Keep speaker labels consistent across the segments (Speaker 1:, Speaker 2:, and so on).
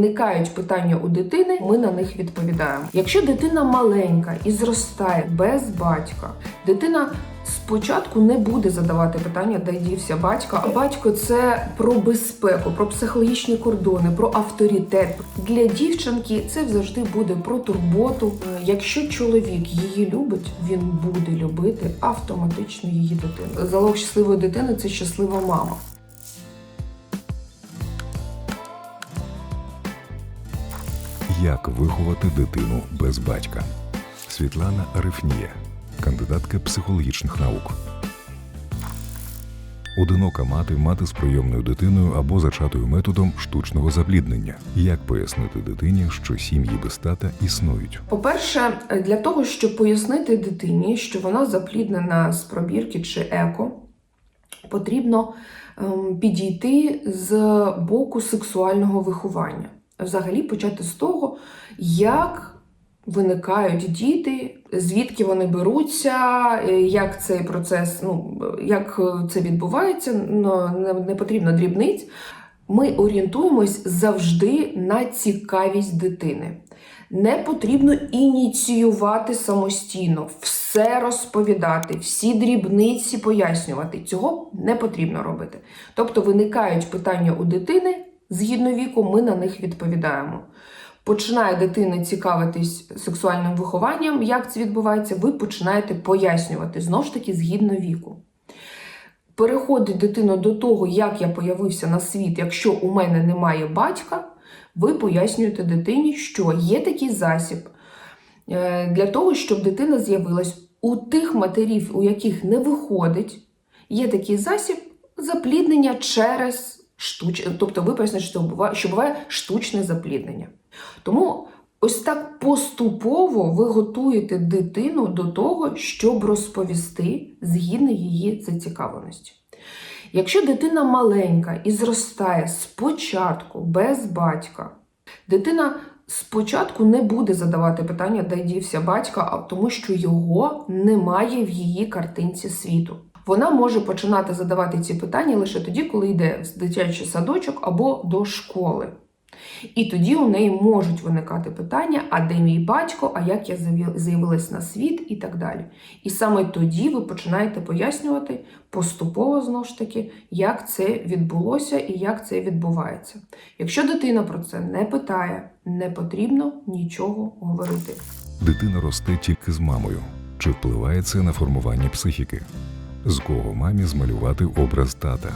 Speaker 1: виникають питання у дитини, ми на них відповідаємо. Якщо дитина маленька і зростає без батька, дитина спочатку не буде задавати питання, де дівся батько. А батько це про безпеку, про психологічні кордони, про авторитет. Для дівчинки це завжди буде про турботу. Е, Якщо чоловік її любить, він буде любити автоматично її дитину. Залог щасливої дитини це щаслива мама.
Speaker 2: Як виховати дитину без батька? Світлана Арифнія, кандидатка психологічних наук. Одинока мати мати з прийомною дитиною або зачатою методом штучного запліднення. Як пояснити дитині, що сім'ї без тата існують?
Speaker 1: По-перше, для того, щоб пояснити дитині, що вона запліднена з пробірки чи еко, потрібно ем, підійти з боку сексуального виховання. Взагалі почати з того, як виникають діти, звідки вони беруться, е, як цей процес, ну як е, це відбувається, не потрібно дрібниць. Ми орієнтуємось завжди на цікавість дитини. Не потрібно ініціювати самостійно, все розповідати, всі дрібниці пояснювати. Цього не потрібно робити. Тобто виникають питання у дитини, згідно віку, ми на них відповідаємо. Починає дитина цікавитись сексуальним вихованням, як це відбувається, ви починаєте пояснювати знову ж таки згідно віку. Переходить дитина до того, як я появився на світ, якщо у мене немає батька, ви пояснюєте дитині, що є такий засіб е, для того, щоб дитина з'явилась у тих матерів, у яких не виходить, є такий засіб запліднення через штучне, тобто ви пояснюєте, що буває, що буває штучне запліднення. Тому ось так поступово ви готуєте дитину до того, щоб розповісти згідно її зацікавленості. Якщо дитина маленька і зростає спочатку без батька, дитина спочатку не буде задавати питання, де дівся батька, а тому що його немає в її картинці світу. Вона може починати задавати ці питання лише тоді, коли йде в дитячий садочок або до школи. І тоді у неї можуть виникати питання, а де мій батько, а як я з'явилась на світ і так далі. І саме тоді ви починаєте пояснювати поступово знову ж таки, як це відбулося і як це відбувається. Якщо дитина про це не питає, не потрібно нічого говорити.
Speaker 2: Дитина росте тільки з мамою. Чи впливає це на формування психіки? З кого мамі змалювати образ тата?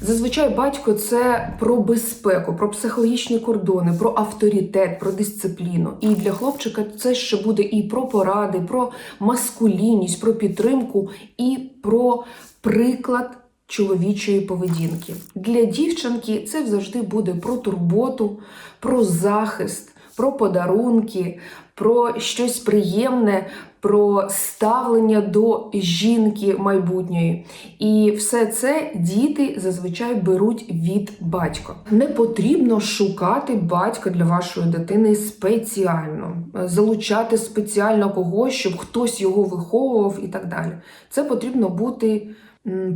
Speaker 1: Зазвичай батько це про безпеку, про психологічні кордони, про авторитет, про дисципліну. І для хлопчика це ще буде і про поради, про маскулінність, про підтримку, і про приклад чоловічої поведінки. Для дівчинки це завжди буде про турботу, про захист, про подарунки, про щось приємне, про ставлення до жінки майбутньої. І все це діти зазвичай беруть від батька. Не потрібно шукати батька для вашої дитини спеціально, залучати спеціально когось, щоб хтось його виховував і так далі. Це потрібно бути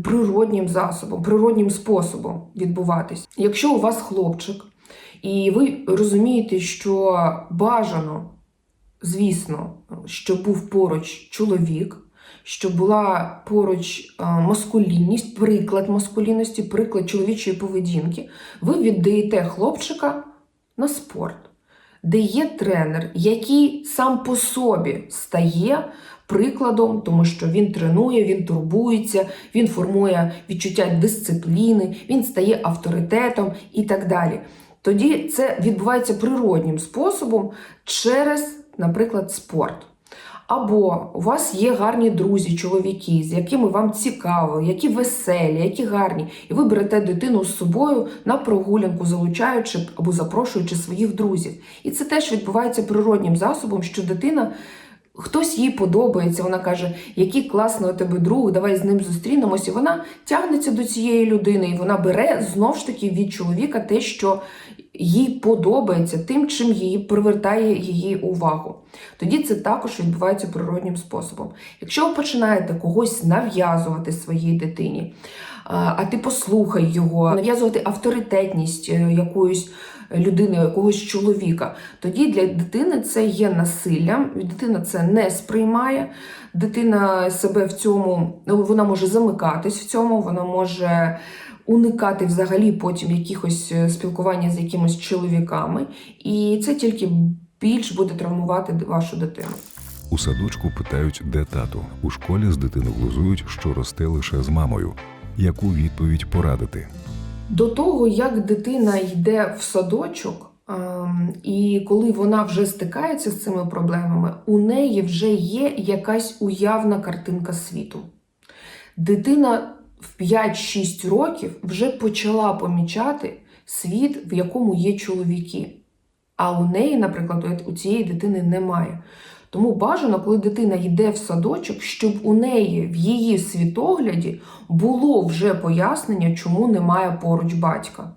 Speaker 1: природнім засобом, природнім способом відбуватись. Якщо у вас хлопчик, і ви розумієте, що бажано звісно, що був поруч чоловік, що була поруч е, маскулінність, приклад маскулінності, приклад чоловічої поведінки, ви віддаєте хлопчика на спорт, де є тренер, який сам по собі стає прикладом, тому що він тренує, він турбується, він формує відчуття дисципліни, він стає авторитетом і так далі. Тоді це відбувається природнім способом через наприклад, спорт. Або у вас є гарні друзі, чоловіки, з якими вам цікаво, які веселі, які гарні, і ви берете дитину з собою на прогулянку, залучаючи або запрошуючи своїх друзів. І це теж відбувається природнім засобом, що дитина. Хтось їй подобається, вона каже, який класний у тебе друг, давай з ним зустрінемось. І вона тягнеться до цієї людини, і вона бере знов ж таки від чоловіка те, що їй подобається, тим, чим її привертає її увагу. Тоді це також відбувається природнім способом. Якщо ви починаєте когось нав'язувати своїй дитині, а ти послухай його, нав'язувати авторитетність е, якоюсь людини, якогось чоловіка, тоді для дитини це є насиллям, дитина це не сприймає. Дитина себе в цьому вона може замикатись в цьому, вона може уникати взагалі потім якихось е, спілкування з якимись чоловіками, і це тільки більш буде травмувати вашу дитину.
Speaker 2: У садочку питають, де тато. У школі з дитини глузують, що росте лише з мамою. Яку відповідь порадити?
Speaker 1: До того, як дитина йде в садочок, ем, і коли вона вже стикається з цими проблемами, у неї вже є якась уявна картинка світу. Дитина в 5-6 років вже почала помічати світ, в якому є чоловіки. А у неї, наприклад, у цієї дитини немає. Тому бажано, коли дитина йде в садочок, щоб у неї в її світогляді було вже пояснення, чому немає поруч батька.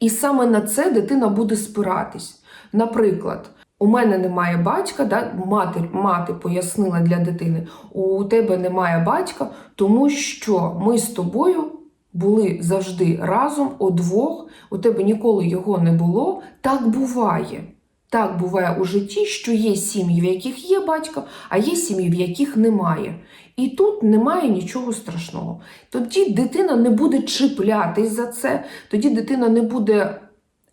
Speaker 1: І саме на це дитина буде спиратись. Наприклад, у мене немає батька, да? мати, мати пояснила для дитини, у тебе немає батька, тому що ми з тобою були завжди разом, удвох, у тебе ніколи його не було. Так буває. Так буває у житті, що є сім'ї, в яких є батько, а є сім'ї, в яких немає. І тут немає нічого страшного. Тоді дитина не буде чіплятись за це, тоді дитина не буде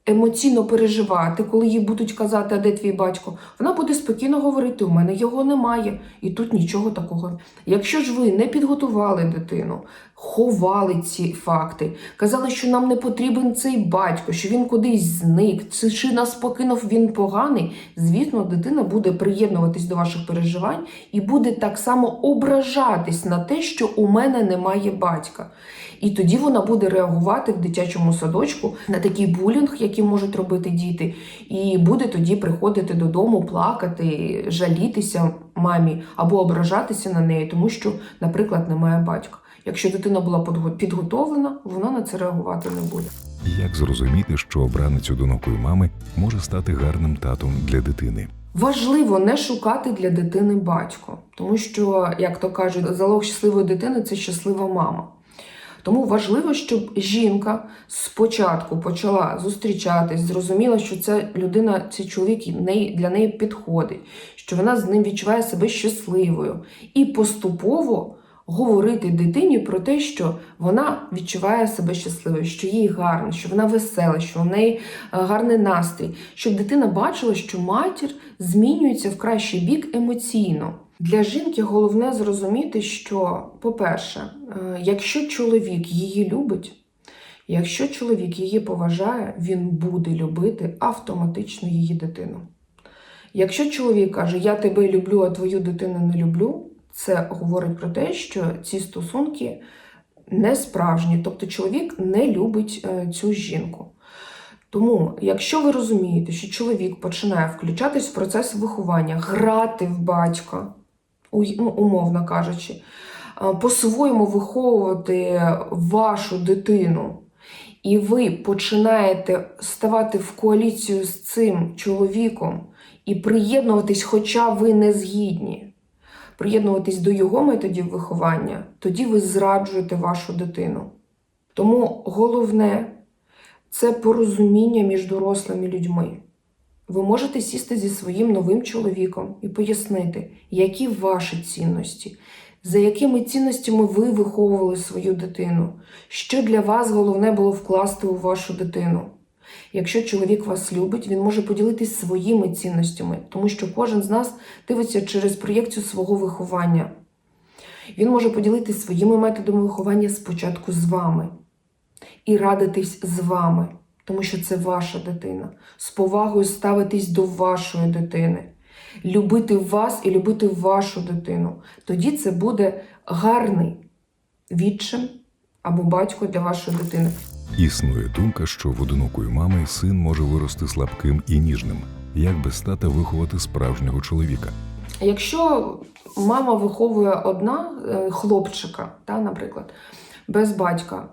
Speaker 1: емоційно переживати, коли їй будуть казати, а де твій батько. Вона буде спокійно говорити: у мене його немає, і тут нічого такого. Якщо ж ви не підготували дитину, ховали ці факти, казали, що нам не потрібен цей батько, що він кудись зник, чи- нас покинув він поганий, звісно, дитина буде приєднуватись до ваших переживань і буде так само ображатись на те, що у мене немає батька. І тоді вона буде реагувати в дитячому садочку на такий булінг, який можуть робити діти, і буде тоді приходити додому, плакати, жалітися мамі або ображатися на неї, тому що, наприклад, немає батька. Якщо дитина була підготовлена, вона на це реагувати не буде.
Speaker 2: Як зрозуміти, що обранець одинокої мами може стати гарним татом для дитини?
Speaker 1: Важливо не шукати для дитини батько, тому що, як то кажуть, залог щасливої дитини це щаслива мама. Тому важливо, щоб жінка спочатку почала зустрічатись, зрозуміла, що ця людина, цей чоловік для неї підходить, що вона з ним відчуває себе щасливою, і поступово говорити дитині про те, що вона відчуває себе щасливою, що їй гарно, що вона весела, що у неї е, гарний настрій, щоб дитина бачила, що матір змінюється в кращий бік емоційно. Для жінки головне зрозуміти, що, по-перше, е, якщо чоловік її любить, якщо чоловік її поважає, він буде любити автоматично її дитину. Якщо чоловік каже, я тебе люблю, а твою дитину не люблю, це говорить про те, що ці стосунки не справжні, тобто чоловік не любить е, цю жінку. Тому, якщо ви розумієте, що чоловік починає включатись в процес виховання, грати в батька, ну, умовно кажучи, е, по-своєму виховувати вашу дитину, і ви починаєте ставати в коаліцію з цим чоловіком і приєднуватись, хоча ви не згідні, приєднуватись до його методів виховання, тоді ви зраджуєте вашу дитину. Тому головне це порозуміння між дорослими людьми. Ви можете сісти зі своїм новим чоловіком і пояснити, які ваші цінності, за якими цінностями ви виховували свою дитину, що для вас головне було вкласти у вашу дитину. Якщо чоловік вас любить, він може поділитись своїми цінностями, тому що кожен з нас дивиться через проєкцію свого виховання. Він може поділитись своїми методами виховання спочатку з вами і радитись з вами, тому що це ваша дитина, з повагою ставитись до вашої дитини, любити вас і любити вашу дитину. Тоді це буде гарний відчим або батько для вашої дитини.
Speaker 2: Існує думка, що в одинокої мами син може вирости слабким і ніжним. Як без тата виховати справжнього чоловіка?
Speaker 1: Якщо мама виховує одна е, хлопчика, та, наприклад, без батька,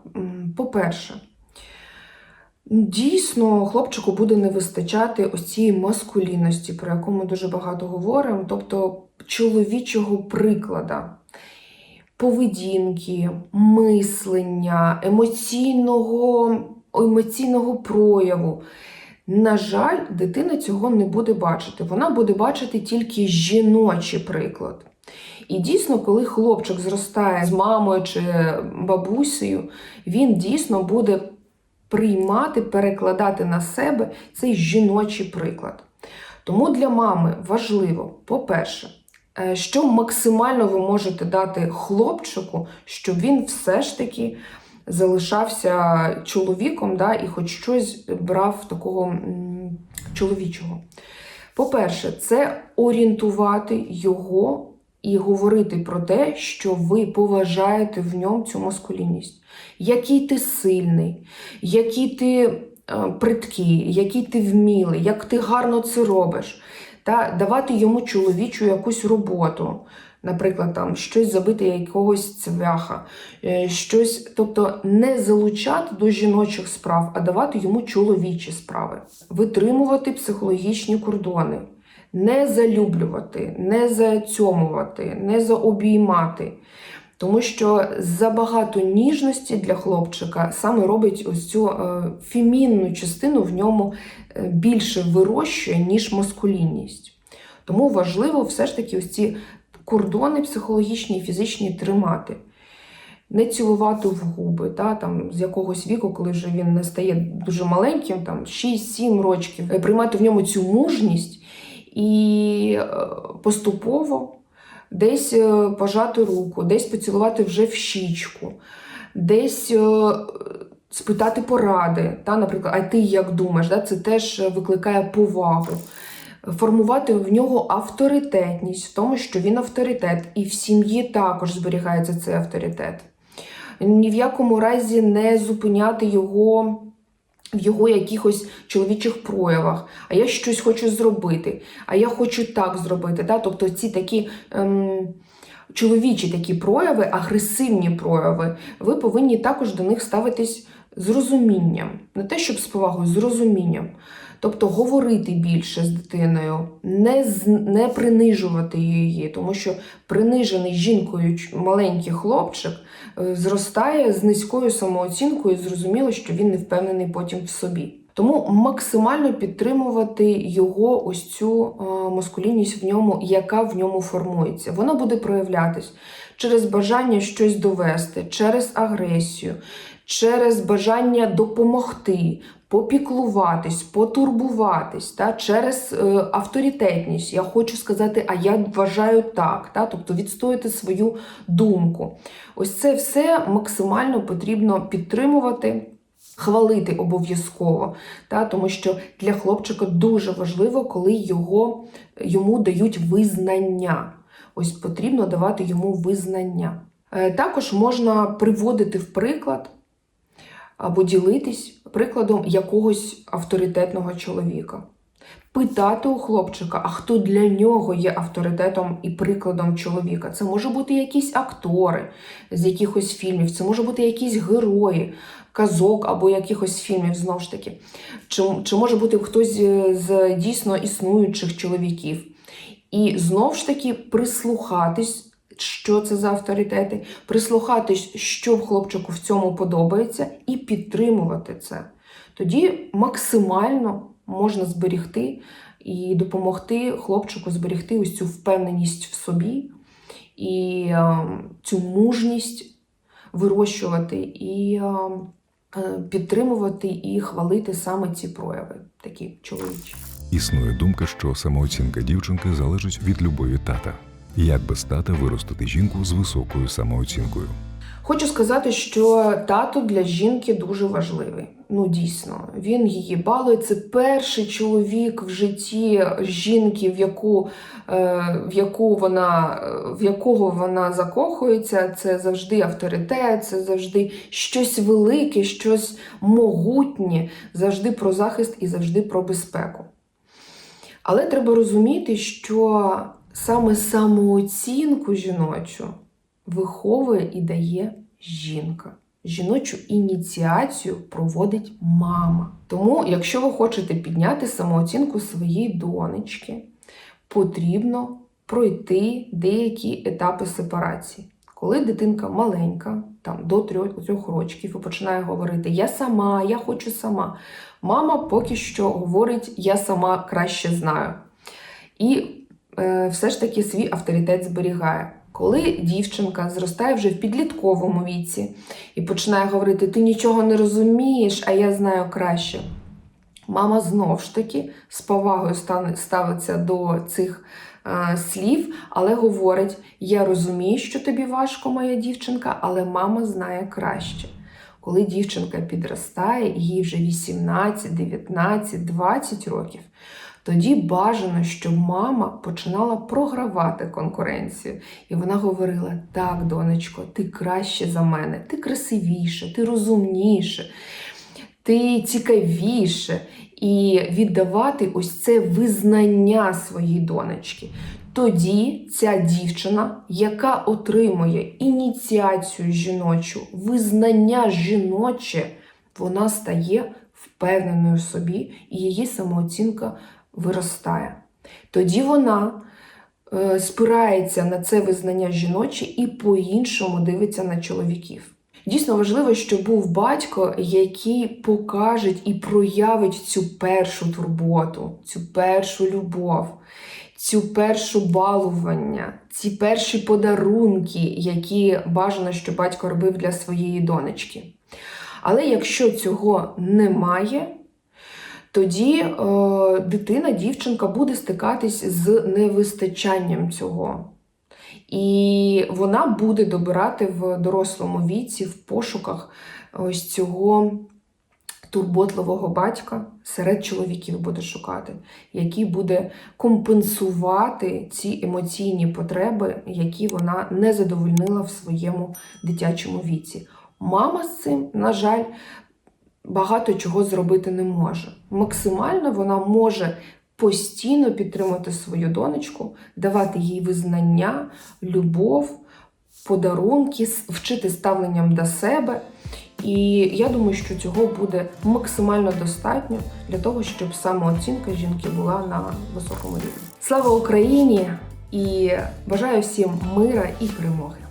Speaker 1: по-перше, дійсно хлопчику буде не вистачати ось цієї маскулінності, про яку ми дуже багато говоримо, тобто чоловічого приклада. Поведінки, мислення, емоційного, емоційного прояву. На жаль, дитина цього не буде бачити. Вона буде бачити тільки жіночий приклад. І дійсно, коли хлопчик зростає з мамою чи бабусею, він дійсно буде приймати, перекладати на себе цей жіночий приклад. Тому для мами важливо, по-перше, що максимально ви можете дати хлопчику, щоб він все ж таки залишався чоловіком да, і хоч щось брав такого чоловічого. По-перше, це орієнтувати його і говорити про те, що ви поважаєте в ньому цю маскулінність. Який ти сильний, який ти е, приткий, який ти вмілий, як ти гарно це робиш. Та давати йому чоловічу якусь роботу, наприклад, там щось забити якогось цвяха, е, щось, тобто не залучати до жіночих справ, а давати йому чоловічі справи, витримувати психологічні кордони, не залюблювати, не зацьомувати, не заобіймати. Тому що забагато ніжності для хлопчика саме робить ось цю е, фемінну частину в ньому е, більше вирощує, ніж маскулінність. Тому важливо все ж таки ось ці кордони психологічні і фізичні тримати. Не цілувати в губи, та, там, з якогось віку, коли вже він не стає дуже маленьким, там 6-7 років, е, приймати в ньому цю мужність і поступово десь е, пожати руку, десь поцілувати вже в щічку, десь е, спитати поради. Та, наприклад, а ти як думаєш? Да? Це теж викликає повагу. Формувати в нього авторитетність в тому, що він авторитет, і в сім'ї також зберігається цей авторитет. Ні в якому разі не зупиняти його в його якихось чоловічих проявах, а я щось хочу зробити, а я хочу так зробити. Да? Тобто ці такі ем, чоловічі такі прояви, агресивні прояви, ви повинні також до них ставитись з розумінням. Не те, щоб з повагою, з розумінням. Тобто говорити більше з дитиною, не, з, не принижувати її, тому що принижений жінкою маленький хлопчик е, зростає з низькою самооцінкою, зрозуміло, що він не впевнений потім в собі. Тому максимально підтримувати його ось цю е, маскулінність в ньому, яка в ньому формується. Вона буде проявлятись через бажання щось довести, через агресію, через бажання допомогти, попіклуватись, потурбуватись, та, через е, авторитетність. Я хочу сказати, а я вважаю так, та, тобто відстояти свою думку. Ось це все максимально потрібно підтримувати. Хвалити обов'язково, та, тому що для хлопчика дуже важливо, коли його, йому дають визнання. Ось потрібно давати йому визнання. Е, Також можна приводити в приклад або ділитись прикладом якогось авторитетного чоловіка. Питати у хлопчика, а хто для нього є авторитетом і прикладом чоловіка. Це може бути якісь актори з якихось фільмів, це може бути якісь герої, казок або якихось фільмів, знову ж таки. Чи, чи може бути хтось з- з дійсно існуючих чоловіків. І знову ж таки прислухатись, що це за авторитети, прислухатись, що хлопчику в цьому подобається, і підтримувати це. Тоді максимально можна зберігти і допомогти хлопчику зберігти ось цю впевненість в собі і е, цю мужність вирощувати і е, е, підтримувати і хвалити саме ці прояви, такі чоловічі.
Speaker 2: Існує думка, що самооцінка дівчинки залежить від любові тата. Як без тата виростити жінку з високою самооцінкою?
Speaker 1: Хочу сказати, що тато для жінки дуже важливий. Ну, дійсно, він її балує. Це перший чоловік в житті жінки, в яку, е, в яку вона, в якого вона закохується. Це завжди авторитет, це завжди щось велике, щось могутнє, завжди про захист і завжди про безпеку. Але треба розуміти, що саме самооцінку жіночу виховує і дає жінка. Жіночу ініціацію проводить мама. Тому, якщо ви хочете підняти самооцінку своєї донечки, потрібно пройти деякі етапи сепарації. Коли дитинка маленька, там до трьох, рочків, і починає говорити Я сама, я хочу сама. Мама поки що говорить Я сама краще знаю. І все ж таки свій авторитет зберігає. Коли дівчинка зростає вже в підлітковому віці і починає говорити Ти нічого не розумієш, а я знаю краще. Мама знов ж таки з повагою ставиться до цих е, слів, але говорить: Я розумію, що тобі важко, моя дівчинка, але мама знає краще. Коли дівчинка підростає, їй вже 18, 19, 20 років, тоді бажано, щоб мама починала програвати конкуренцію. І вона говорила: так, донечко, ти краще за мене, ти красивіше, ти розумніше, ти цікавіше. І віддавати ось це визнання своїй донечки. Тоді ця дівчина, яка отримує ініціацію жіночу, визнання жіноче, вона стає впевненою в собі, і її самооцінка виростає. Тоді вона е, спирається на це визнання жіноче і по-іншому дивиться на чоловіків. Дійсно важливо, щоб був батько, який покаже і проявить цю першу турботу, цю першу любов, цю першу балування, ці перші подарунки, які бажано, щоб батько робив для своєї донечки. Але якщо цього немає, тоді е, дитина, дівчинка буде стикатись з невистачанням цього. І вона буде добирати в дорослому віці в пошуках ось цього турботливого батька серед чоловіків буде шукати, який буде компенсувати ці емоційні потреби, які вона не задовольнила в своєму дитячому віці. Мама з цим, на жаль, багато чого зробити не може. Максимально вона може постійно підтримувати свою донечку, давати їй визнання, любов, подарунки, вчити ставленням до себе. І я думаю, що цього буде максимально достатньо для того, щоб самооцінка жінки була на високому рівні. Слава Україні! І бажаю всім мира і перемоги!